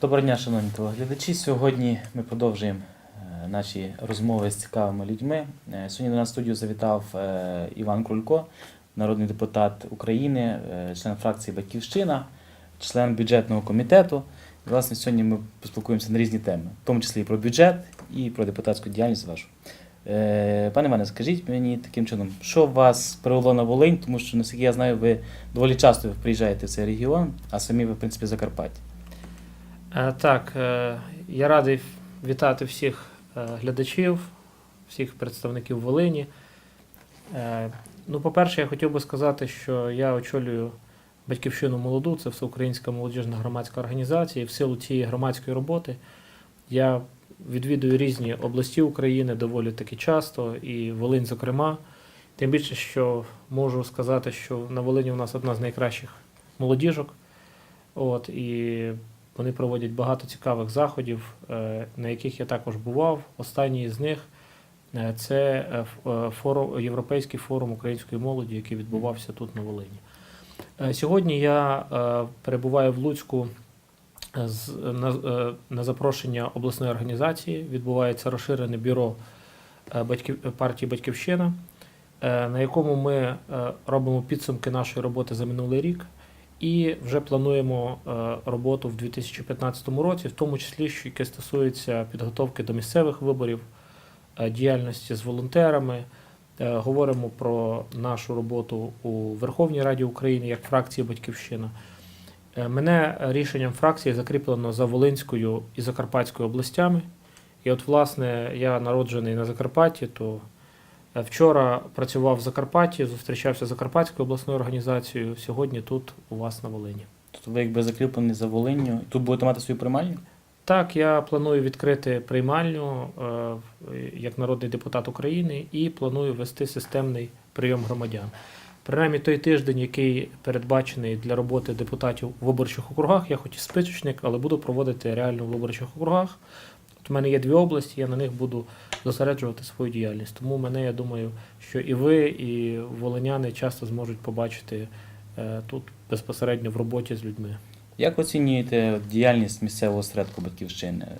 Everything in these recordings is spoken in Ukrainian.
Доброго дня, шановні телеглядачі. Сьогодні ми продовжуємо е, наші розмови з цікавими людьми. Е, Сьогодні до нас в студію завітав е, Іван Крулько, народний депутат України, член фракції Батьківщина, член бюджетного комітету. І, власне, сьогодні ми поспілкуємося на різні теми, в тому числі і про бюджет, і про депутатську діяльність вашу. Пане Іване, скажіть мені таким чином, що вас привело на Волинь, тому що, наскільки я знаю, ви доволі часто приїжджаєте в цей регіон, а самі ви, в принципі, Закарпаття. Е, Так, е, я радий вітати всіх е, глядачів, всіх представників Волині. Ну, по-перше, я хотів би сказати, що я очолюю батьківщину молоду, це всеукраїнська молодіжна громадська організація. І в силу цієї громадської роботи я відвідую різні області України доволі таки часто, і Волинь, зокрема. Тим більше, що можу сказати, що на Волині у нас одна з найкращих молодіжок. От, і вони проводять багато цікавих заходів, е, на яких я також бував. Останній з них е, це е, форум, Європейський форум української молоді, який відбувався тут на Волині. Сьогодні я перебуваю в Луцьку на, запрошення обласної організації. Відбувається розширене бюро партії Батьківщина, на якому ми робимо підсумки нашої роботи за минулий рік. І вже плануємо е, роботу в 2015 році, в тому числі, що яке стосується підготовки до місцевих виборів, е, діяльності з волонтерами. Е, Говоримо про нашу роботу у Верховній Раді України як фракції Батьківщина. Мене рішенням фракції закріплено за Волинською і Закарпатською областями. І от, власне, я народжений на Закарпатті, то Вчора працював в Закарпатті, зустрічався з Закарпатською обласною організацією. Сьогодні тут у вас на Волині. Тобто ви якби закріплені за Волинню. Тут будете мати свою приймальню? Так, я планую відкрити приймальню е, як народний депутат України і планую вести системний прийом громадян. Принаймні той тиждень, який передбачений для роботи депутатів у виборчих округах, я хоч і списочник, але буду проводити реально в виборчих округах. У мене є дві області, я на них буду зосереджувати свою діяльність. Тому мене, я думаю, що і ви, і волиняни часто зможуть побачити е, тут безпосередньо в роботі з людьми. Як оцінюєте діяльність місцевого осередку батьківщини е,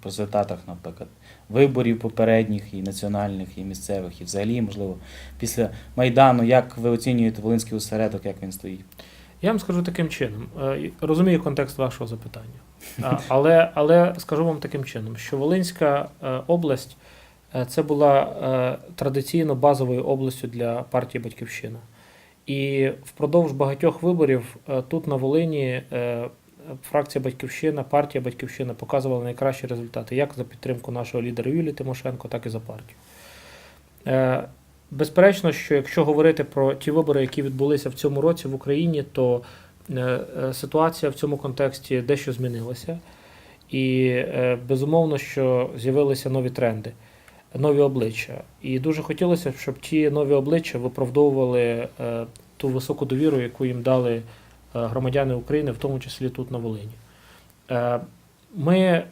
по результатах, наприклад, виборів попередніх і національних, і місцевих, і взагалі, можливо, після Майдану, як ви оцінюєте Волинський осередок, як він стоїть? Я вам скажу таким чином. Е, Розумію контекст вашого запитання. Але, але скажу вам таким чином, що Волинська е, область е, це була традиційно базовою областю для партії Батьківщина. І впродовж багатьох виборів тут на Волині фракція Батьківщина, партія Батьківщина показувала найкращі результати як за підтримку нашого лідера Юлії Тимошенко, так і за партію. Безперечно, що якщо говорити про ті вибори, які відбулися в цьому році в Україні, то е, е, ситуація в цьому контексті дещо змінилася. І е, безумовно, що з'явилися нові тренди, нові обличчя. І дуже хотілося б, щоб ті нові обличчя виправдовували ту високу довіру, яку їм дали громадяни України, в тому числі тут на Волині. Ми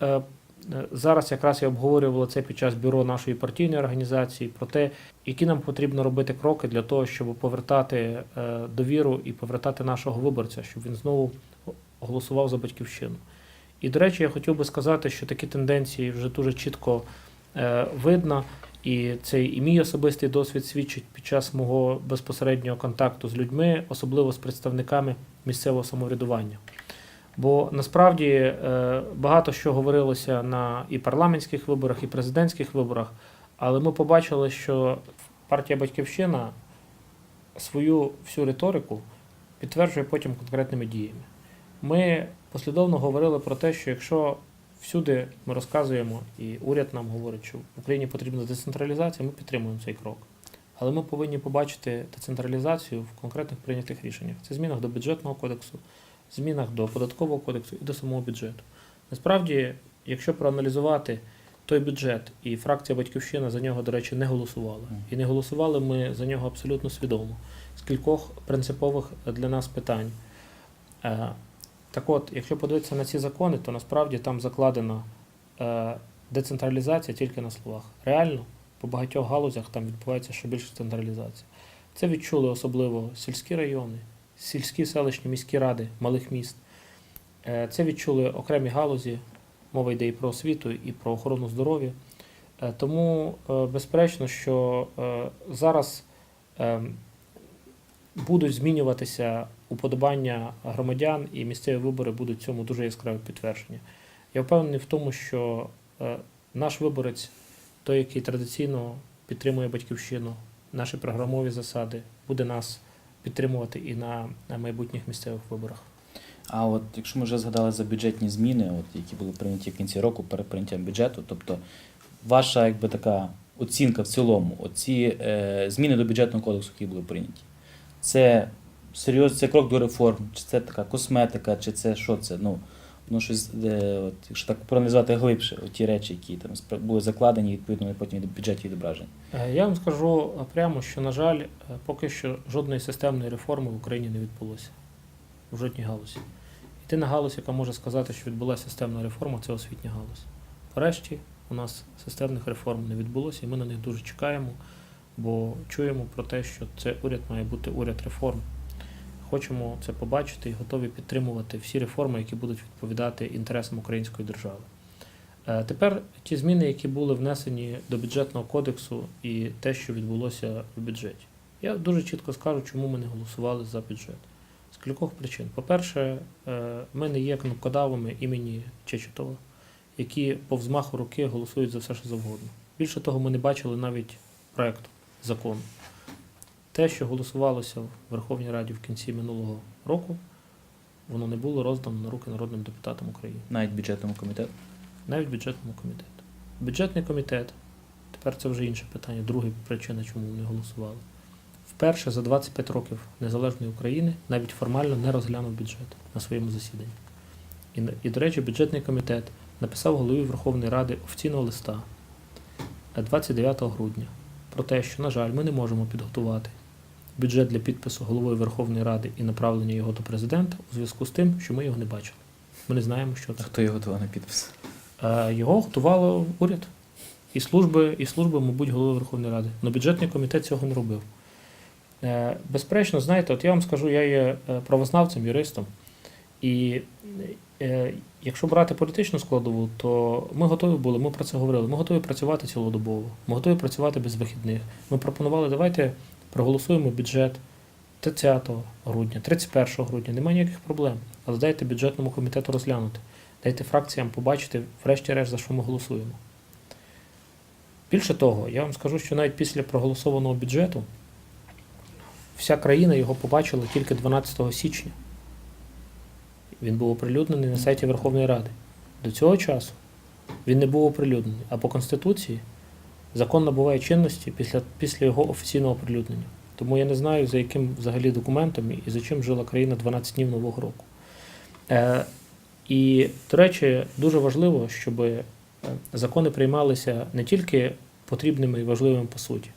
зараз якраз і обговорювали це під час бюро нашої партійної організації про те, які нам потрібно робити кроки для того, щоб повертати е, довіру і повертати нашого виборця, щоб він знову голосував за батьківщину. І, до речі, я хотів би сказати, що такі тенденції вже дуже чітко е, видно, і цей і мій особистий досвід свідчить під час мого безпосереднього контакту з людьми, особливо з представниками місцевого самоврядування. Бо насправді е, багато що говорилося на і парламентських виборах, і президентських виборах, але ми побачили, що партія Батьківщина свою всю риторику підтверджує потім конкретними діями. Ми послідовно говорили про те, що якщо всюди ми розказуємо, і уряд нам говорить, що в Україні потрібна децентралізація, ми підтримуємо цей крок. Але ми повинні побачити децентралізацію в конкретних прийнятих рішеннях. Це змінах до бюджетного кодексу, змінах до податкового кодексу і до самого бюджету. Насправді, якщо проаналізувати той бюджет, і фракція Батьківщина за нього, до речі, не голосувала. І не голосували ми за нього абсолютно свідомо з кількох принципових для нас питань. Е, Так от, якщо подивитися на ці закони, то насправді там закладена е, децентралізація тільки на словах. Реально, по багатьох галузях там відбувається ще більше централізація. Це відчули особливо сільські райони, сільські селищні міські ради малих міст. Е, Це відчули окремі галузі. Мова йде і про освіту, і про охорону здоров'я. Е, Тому, е, безперечно, що зараз будуть змінюватися уподобання громадян, і місцеві вибори будуть цьому дуже яскраве підтвердження. Я впевнений в тому, що наш виборець, той, який традиційно підтримує батьківщину, наші програмові засади, буде нас підтримувати і на, майбутніх місцевих виборах. А от якщо ми вже згадали за бюджетні зміни, от, які були прийняті в кінці року перед прийняттям бюджету, тобто ваша якби така оцінка в цілому, оці е, зміни до бюджетного кодексу, які були прийняті, це серйозно, крок до реформ, чи це така косметика, чи це що це? Ну, ну щось, е, от, якщо так проаналізувати глибше, от ті речі, які там були закладені, відповідно, вони потім в бюджеті відображені. Е, Я вам скажу прямо, що, на жаль, е, поки що жодної системної реформи в Україні не відбулося. В жодній галузі. Єдина галузь, яка може сказати, що відбулася системна реформа, це освітня галузь. Врешті у нас системних реформ не відбулося, і ми на них дуже чекаємо, бо чуємо про те, що це уряд має бути уряд реформ. Хочемо це побачити і готові підтримувати всі реформи, які будуть відповідати інтересам української держави. Е, Тепер ті зміни, які були внесені до бюджетного кодексу, і те, що відбулося в бюджеті. Я дуже чітко скажу, чому ми не голосували за бюджет. З кількох причин. По-перше, е, ми не є кнопкодавами імені Чечетова, які по взмаху руки голосують за все, що завгодно. Більше того, ми не бачили навіть проекту закону. Те, що голосувалося в Верховній Раді в кінці минулого року, воно не було роздано на руки народним депутатам України Навіть бюджетному комітету. навіть бюджетному комітету. Бюджетний комітет, тепер це вже інше питання, друга причина, чому не голосували. Вперше за 25 років незалежної України навіть формально не розглянув бюджет на своєму засіданні. І, і до речі, бюджетний комітет написав голові Верховної Ради офіційного листа е, 29 грудня про те, що, на жаль, ми не можемо підготувати бюджет для підпису головою Верховної Ради і направлення його до президента у зв'язку з тим, що ми його не бачили. Ми не знаємо, що це. хто його готував на підпис? Е, Його готувало уряд і служби, і служби, мабуть, голови Верховної Ради. Але бюджетний комітет цього не робив. Е, Безперечно, знаєте, от я вам скажу, я є е, правознавцем, юристом. І якщо брати політичну складову, то ми готові були, ми про це говорили. Ми готові працювати цілодобово, ми готові працювати без вихідних. Ми пропонували, давайте проголосуємо бюджет 30 грудня, 31 грудня, немає ніяких проблем. Але дайте бюджетному комітету розглянути. Дайте фракціям побачити, врешті-решт, за що ми голосуємо. Більше того, я вам скажу, що навіть після проголосованого бюджету вся країна його побачила тільки 12 січня. Він був оприлюднений на сайті Верховної Ради. До цього часу він не був оприлюднений. А по Конституції закон набуває чинності після, після його офіційного оприлюднення. Тому я не знаю, за яким взагалі документом і за чим жила країна 12 днів Нового року. Е, і, до речі, дуже важливо, щоб е, закони приймалися не тільки потрібними і важливими по суті,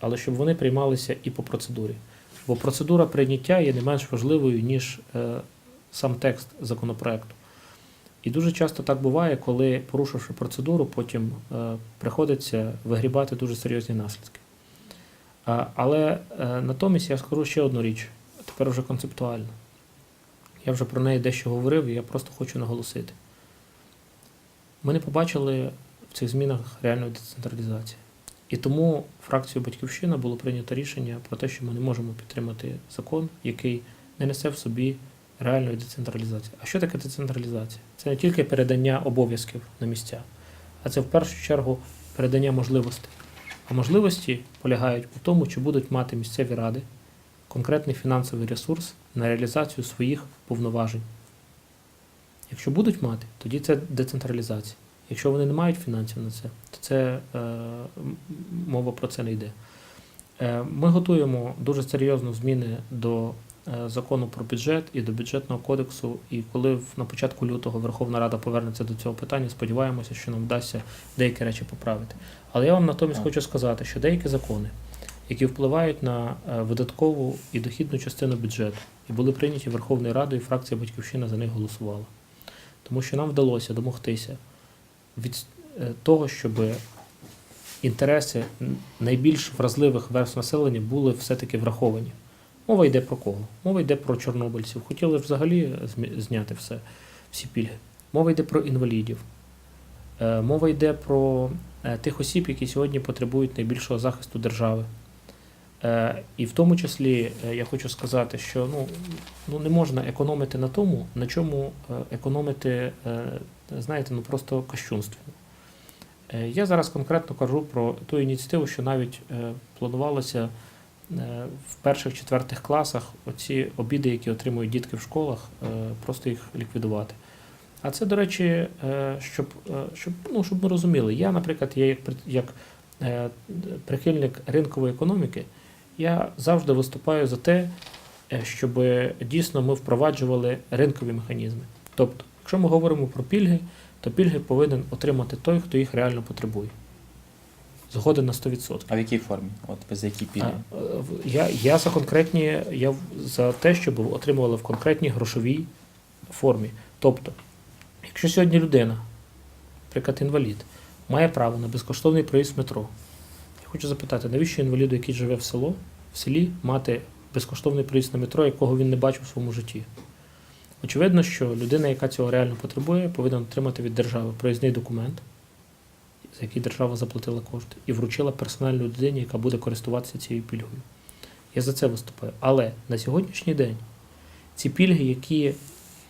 але щоб вони приймалися і по процедурі. Бо процедура прийняття є не менш важливою, ніж е, сам текст законопроекту. І дуже часто так буває, коли, порушивши процедуру, потім е, приходиться вигрібати дуже серйозні наслідки. Але е, натомість я скажу ще одну річ, тепер вже концептуально. Я вже про неї дещо говорив, і я просто хочу наголосити. Ми не побачили в цих змінах реальної децентралізації. І тому фракцією Батьківщина було прийнято рішення про те, що ми не можемо підтримати закон, який не несе в собі реальної децентралізації. А що таке децентралізація? Це не тільки передання обов'язків на місця, а це в першу чергу передання можливостей. А можливості полягають у тому, чи будуть мати місцеві ради конкретний фінансовий ресурс на реалізацію своїх повноважень. Якщо будуть мати, тоді це децентралізація. Якщо вони не мають фінансів на це, то це е, мова про це не йде. Е, ми готуємо дуже серйозно зміни до закону про бюджет і до бюджетного кодексу. І коли на початку лютого Верховна Рада повернеться до цього питання, сподіваємося, що нам вдасться деякі речі поправити. Але я вам натомість хочу сказати, що деякі закони, які впливають на е, видаткову і дохідну частину бюджету, і були прийняті Верховною Радою, і фракція Батьківщина за них голосувала. Тому що нам вдалося домогтися від е, того, щоб інтереси найбільш вразливих верств населення були все-таки враховані. Мова йде про кого? Мова йде про чорнобильців. Хотіли взагалі зняти все, всі пільги. Мова йде про інвалідів. Е, Мова йде про е, тих осіб, які сьогодні потребують найбільшого захисту держави. Е, І в тому числі я хочу сказати, що ну, ну не можна економити на тому, на чому економити, знаєте, ну просто кощунственно. Е, Я зараз конкретно кажу про ту ініціативу, що навіть планувалося в перших-четвертих класах оці обіди, які отримують дітки в школах, е, просто їх ліквідувати. А це, до речі, е, щоб, е, щоб, ну, щоб ми розуміли, я, наприклад, я як, як е, прихильник ринкової економіки, я завжди виступаю за те, е, щоб дійсно ми впроваджували ринкові механізми.Тобто, якщо ми говоримо про пільги, то пільги повинен отримати той, хто їх реально потребує. Згоден на 100%. А в якій формі? От за які пільги? Е, Я, я за конкретні, я за те, щоб отримували в конкретній грошовій формі. Тобто, якщо сьогодні людина, наприклад, інвалід, має право на безкоштовний проїзд в метро, я хочу запитати, навіщо інваліду, який живе в село, в селі, мати безкоштовний проїзд на метро, якого він не бачив у своєму житті? Очевидно, що людина, яка цього реально потребує, повинна отримати від держави проїзний документ, за який держава заплатила кошти, і вручила персональну людині, яка буде користуватися цією пільгою. Я за це виступаю. Але на сьогоднішній день ці пільги, які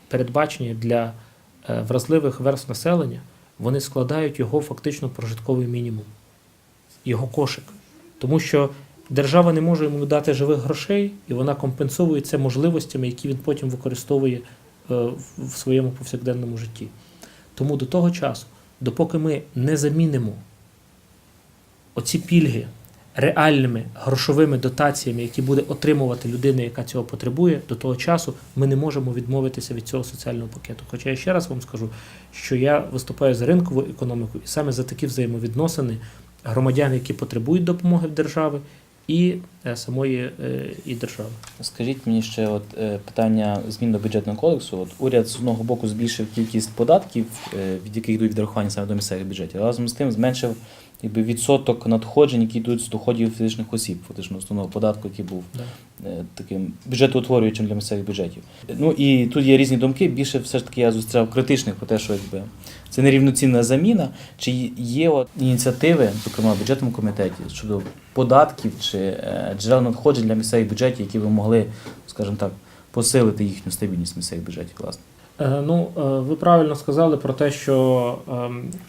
передбачені для е, вразливих верств населення, вони складають його фактично прожитковий мінімум, його кошик. Тому що держава не може йому дати живих грошей, і вона компенсує це можливостями, які він потім використовує е, в своєму повсякденному житті. Тому до того часу, допоки ми не замінимо оці пільги реальними грошовими дотаціями, які буде отримувати людина, яка цього потребує, до того часу ми не можемо відмовитися від цього соціального пакету. Хоча я ще раз вам скажу, що я виступаю за ринкову економіку і саме за такі взаємовідносини громадян, які потребують допомоги в держави, і е, самої е, і держави. Скажіть мені ще от е, питання змін до бюджетного кодексу. От уряд з одного боку збільшив кількість податків, від яких йдуть відрахування саме до місцевих бюджетів. Разом з тим зменшив якби, відсоток надходжень, які йдуть з доходів фізичних осіб, фактично основного податку, який був Да. таким бюджетоутворюючим для місцевих бюджетів. Ну і тут є різні думки. Більше все ж таки я зустрічав критичних про те, що якби це нерівноцінна заміна. Чи є от ініціативи, зокрема в бюджетному комітеті, щодо податків чи е, джерел надходжень для місцевих бюджетів, які би могли, скажімо так, посилити їхню стабільність місцевих бюджетів, власне. Е, Ну, е, ви правильно сказали про те, що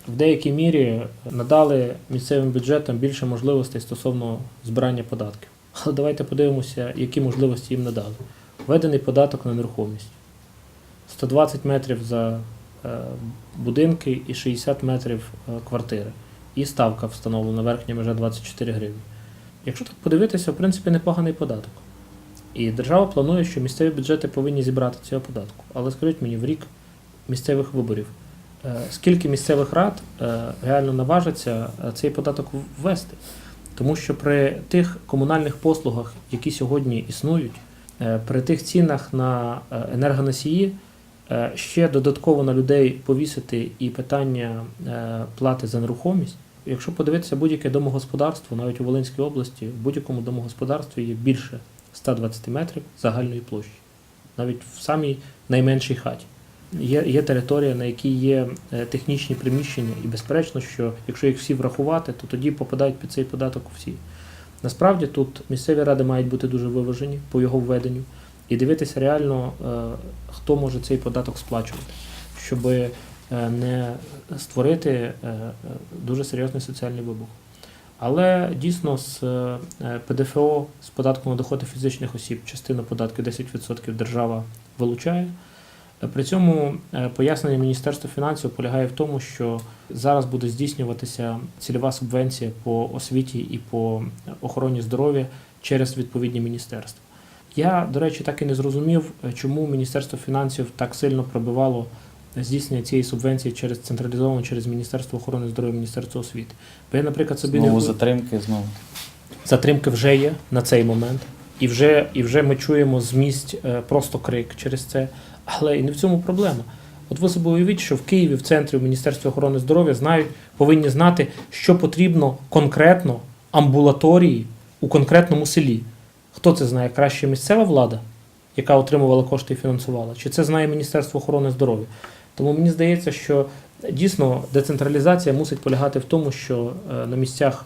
в деякій мірі надали місцевим бюджетам більше можливостей стосовно збирання податків. Але давайте подивимося, які можливості їм надали. Введений податок на нерухомість. 120 метрів за будинки і 60 метрів е, квартири. І ставка встановлена верхня межа 24 гривні. Якщо так подивитися, в принципі, непоганий податок. І держава планує, що місцеві бюджети повинні зібрати цього податку. Але скажіть мені, в рік місцевих виборів, е, скільки місцевих рад е, реально наважиться е, цей податок ввести? Тому що при тих комунальних послугах, які сьогодні існують, е, при тих цінах на е, енергоносії, е, ще додатково на людей повісити і питання е, плати за нерухомість. Якщо подивитися будь-яке домогосподарство, навіть у Волинській області, в будь-якому домогосподарстві є більше 120 метрів загальної площі, навіть в самій найменшій хаті. Є, є територія, на якій є е, технічні приміщення, і безперечно, що якщо їх всі врахувати, то тоді попадають під цей податок всі. Насправді тут місцеві ради мають бути дуже виважені по його введенню і дивитися реально, е, хто може цей податок сплачувати, щоб е, не створити е, дуже серйозний соціальний вибух. Але дійсно з ПДФО, з податку на доходи фізичних осіб, частина податків 10% держава вилучає. При цьому пояснення Міністерства фінансів полягає в тому, що зараз буде здійснюватися цільова субвенція по освіті і по охороні здоров'я через відповідні міністерства. Я, до речі, так і не зрозумів, е, чому Міністерство фінансів так сильно пробивало здійснення цієї субвенції через централізовано через Міністерство охорони здоров'я, Міністерство освіти. Бо я, наприклад, собі Знову не затримки, знову. затримки вже є на цей момент, і вже, і вже ми чуємо з місць е, просто крик через це. Але і не в цьому проблема. От ви собі уявіть, що в Києві, в центрі в Міністерстві охорони здоров'я знають, повинні знати, що потрібно конкретно амбулаторії у конкретному селі. Хто це знає? Краще місцева влада, яка отримувала кошти і фінансувала, чи це знає Міністерство охорони здоров'я? Тому мені здається, що дійсно децентралізація мусить полягати в тому, що е, на місцях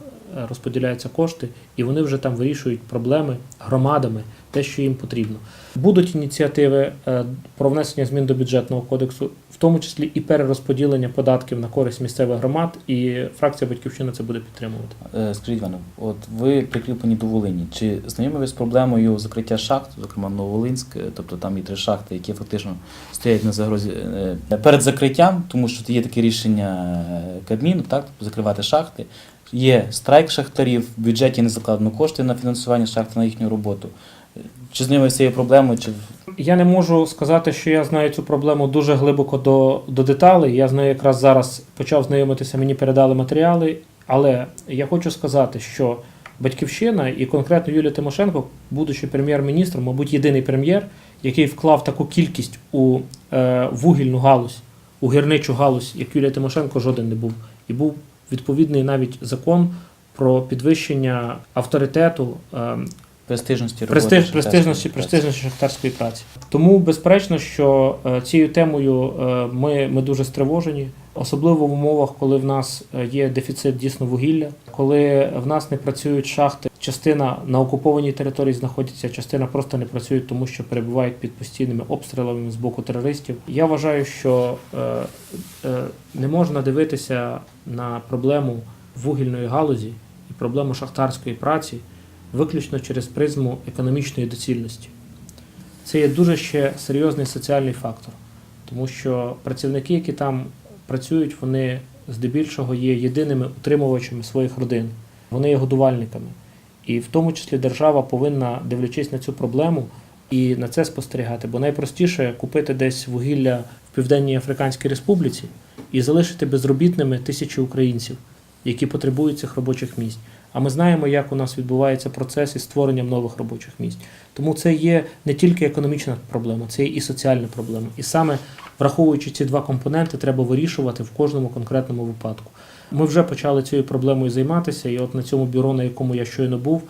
розподіляються кошти, і вони вже там вирішують проблеми громадами, те, що їм потрібно. Будуть ініціативи е, про внесення змін до бюджетного кодексу, в тому числі і перерозподілення податків на користь місцевих громад, і фракція Батьківщина це буде підтримувати. Е, Скажіть, Іване, от ви прикріплені до Волині. Чи знайомі ви з проблемою закриття шахт, зокрема Нововолинськ, е, тобто там є три шахти, які фактично стоять на загрозі перед закриттям, тому що є таке рішення Кабміну, так, закривати шахти. Є страйк шахтарів, в бюджеті не закладено кошти на фінансування шахти на їхню роботу. Чи з цією проблемою, чи Я не можу сказати, що я знаю цю проблему дуже глибоко до, до деталей. Я з нею якраз зараз почав знайомитися, мені передали матеріали. Але я хочу сказати, що Батьківщина і конкретно Юлія Тимошенко, будучи прем'єр-міністром, мабуть, єдиний прем'єр, який вклав таку кількість у е, вугільну галузь, у гірничу галузь, як Юлія Тимошенко, жоден не був. І був відповідний навіть закон про підвищення авторитету е, престижності роботи? Престиж, престижності, престижності шахтарської праці. Тому, безперечно, що е, цією темою е, ми, ми дуже стривожені, особливо в умовах, коли в нас є дефіцит дійсно вугілля, коли в нас не працюють шахти. Частина на окупованій території знаходиться, частина просто не працює, тому що перебувають під постійними обстрілами з боку терористів. Я вважаю, що е, е, не можна дивитися на проблему вугільної галузі і проблему шахтарської праці виключно через призму економічної доцільності. Це є дуже ще серйозний соціальний фактор, тому що працівники, які там працюють, вони здебільшого є єдиними утримувачами своїх родин, вони є годувальниками. І в тому числі держава повинна, дивлячись на цю проблему, і на це спостерігати. Бо найпростіше купити десь вугілля в Південній Африканській Республіці і залишити безробітними тисячі українців, які потребують цих робочих місць. А ми знаємо, як у нас відбувається процес із створенням нових робочих місць. Тому це є не тільки економічна проблема, це є і соціальна проблема. І саме враховуючи ці два компоненти, треба вирішувати в кожному конкретному випадку. Ми вже почали цією проблемою займатися, і от на цьому бюро, на якому я щойно був,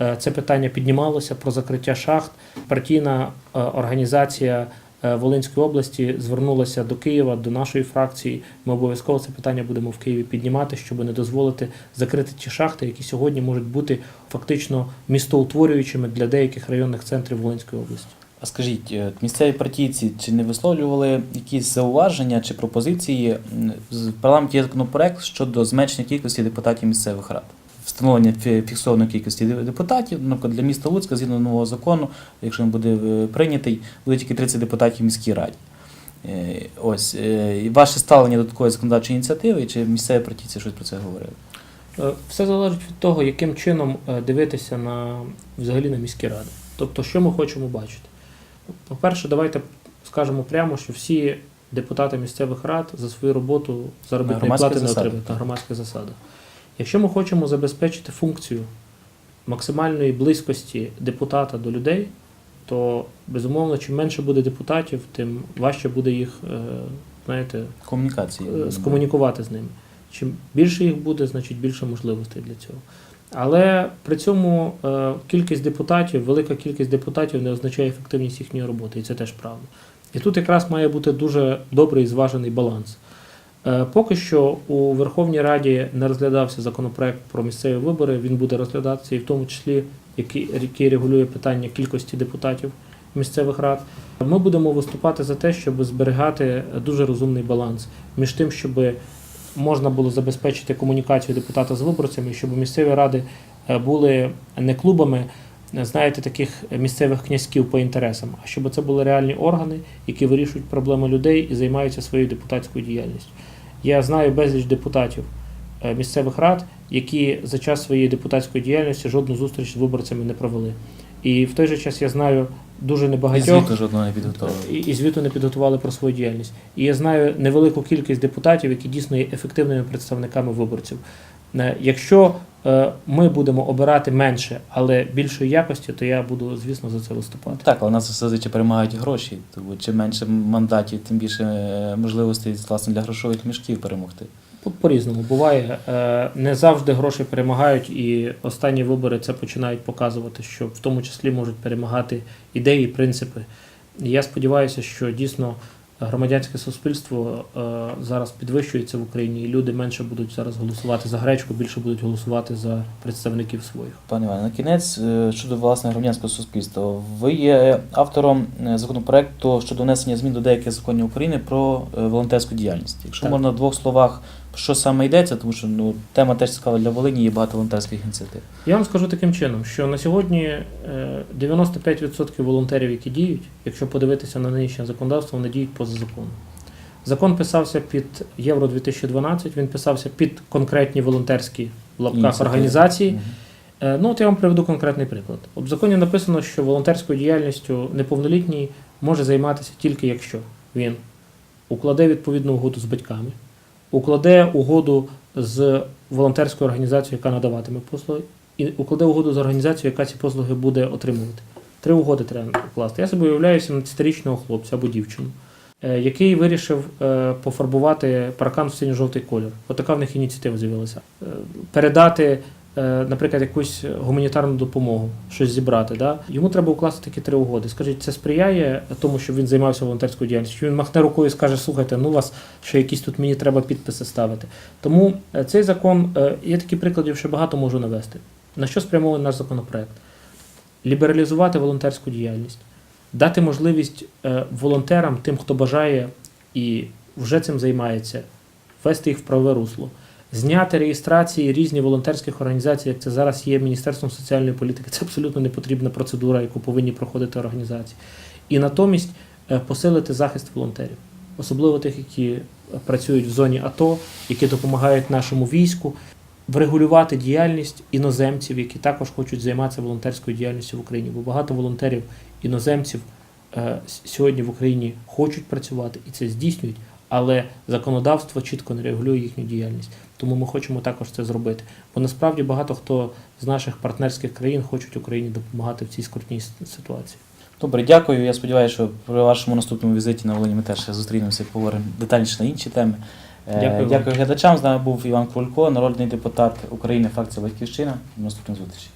е, це питання піднімалося про закриття шахт. Партійна е, організація е, Волинської області звернулася до Києва, до нашої фракції. Ми обов'язково це питання будемо в Києві піднімати, щоб не дозволити закрити ті шахти, які сьогодні можуть бути фактично містоутворюючими для деяких районних центрів Волинської області. А скажіть, е, місцеві партійці чи не висловлювали якісь зауваження чи пропозиції? В парламенті є законопроект щодо зменшення кількості депутатів місцевих рад. Встановлення фіксованої кількості депутатів, наприклад, для міста Луцька, згідно нового закону, якщо він буде е, прийнятий, буде тільки 30 депутатів в міській раді. Е, Ось ваше ставлення до такої законодавчої ініціативи, чи місцеві партійці щось про це говорили? Все залежить від того, яким чином дивитися на взагалі на міські ради. Тобто, що ми хочемо бачити. По-перше, давайте скажемо прямо, що всі депутати місцевих рад за свою роботу заробітної плати не отримують на громадських засадах. Якщо ми хочемо забезпечити функцію максимальної близькості депутата до людей, то безумовно, чим менше буде депутатів, тим важче буде їх, е, знаєте, Комунікації. е, скомунікувати з ними. Чим більше їх буде, значить більше можливостей для цього. Але при цьому е, кількість депутатів, велика кількість депутатів не означає ефективність їхньої роботи, і це теж правда. І тут якраз має бути дуже добрий і зважений баланс. Е, Поки що у Верховній Раді не розглядався законопроект про місцеві вибори. Він буде розглядатися і в тому числі, який, регулює питання кількості депутатів місцевих рад. Ми будемо виступати за те, щоб зберігати дуже розумний баланс між тим, щоб можна було забезпечити комунікацію депутата з виборцями, щоб місцеві ради е, були не клубами, е, знаєте, таких місцевих князьків по інтересам, а щоб це були реальні органи, які вирішують проблеми людей і займаються своєю депутатською діяльністю. Я знаю безліч депутатів е, місцевих рад, які за час своєї депутатської діяльності жодну зустріч з виборцями не провели. І в той же час я знаю дуже І небагатьох звіту жодного не підготовили. і, і звіту не підготували про свою діяльність. І я знаю невелику кількість депутатів, які дійсно є ефективними представниками виборців. Е, Якщо е, ми будемо обирати менше, але більшої якості, то я буду, звісно, за це виступати. Так, але нас зазвичай перемагають гроші. Тому чим менше мандатів, тим більше е, можливостей власне для грошових мішків перемогти. По- По-різному буває. Е, Не завжди гроші перемагають, і останні вибори це починають показувати, що в тому числі можуть перемагати ідеї, принципи. Я сподіваюся, що дійсно громадянське суспільство е, зараз підвищується в Україні, і люди менше будуть зараз голосувати за гречку, більше будуть голосувати за представників своїх. Пане Іване, на кінець е, щодо власне громадянського суспільства. Ви є автором законопроекту щодо внесення змін до деяких законів України про волонтерську діяльність. Якщо Так. можна в двох словах, що саме йдеться, тому що ну тема теж цікава для Волині, є багато волонтерських ініціатив. Я вам скажу таким чином, що на сьогодні е, 95% волонтерів, які діють, якщо подивитися на нинішнє законодавство, вони діють поза законом. Закон писався під Євро 2012, він писався під конкретні волонтерські в лапках Ініціативи. організації. Е, Ну, от я вам приведу конкретний приклад. От в законі написано, що волонтерською діяльністю неповнолітній може займатися тільки якщо він укладе відповідну угоду з батьками, укладе угоду з волонтерською організацією, яка надаватиме послуги, і укладе угоду з організацією, яка ці послуги буде отримувати. Три угоди треба укласти. Я собі уявляю 17-річного хлопця або дівчину, е, який вирішив е, пофарбувати паркан в синьо-жовтий колір. Отака в них ініціатива з'явилася. Е, Передати наприклад, якусь гуманітарну допомогу, щось зібрати. Да? Йому треба укласти такі три угоди. Скажіть, це сприяє тому, щоб він займався волонтерською діяльністю? Він махне рукою і скаже, слухайте, ну вас ще якісь тут мені треба підписи ставити. Тому е, цей закон, е, є такі прикладів, що багато можу навести. На що спрямований наш законопроект? Лібералізувати волонтерську діяльність, дати можливість е, волонтерам, тим, хто бажає і вже цим займається, ввести їх в правове русло зняти реєстрації різні волонтерських організацій, як це зараз є Міністерством соціальної політики. Це абсолютно не потрібна процедура, яку повинні проходити організації. І натомість е, посилити захист волонтерів, особливо тих, які е, працюють в зоні АТО, які допомагають нашому війську, врегулювати діяльність іноземців, які також хочуть займатися волонтерською діяльністю в Україні. Бо багато волонтерів іноземців е, сьогодні в Україні хочуть працювати і це здійснюють, але законодавство чітко не регулює їхню діяльність. Тому ми хочемо також це зробити. Бо насправді багато хто з наших партнерських країн хочуть Україні допомагати в цій скрутній ситуації. Добре, дякую. Я сподіваюся, що при вашому наступному візиті на Волині ми теж зустрінемося і поговоримо детальніше на інші теми. Е, Дякую. Дякую глядачам. З нами був Іван Крулько, народний депутат України, фракція Батьківщина. До наступних зустрічей.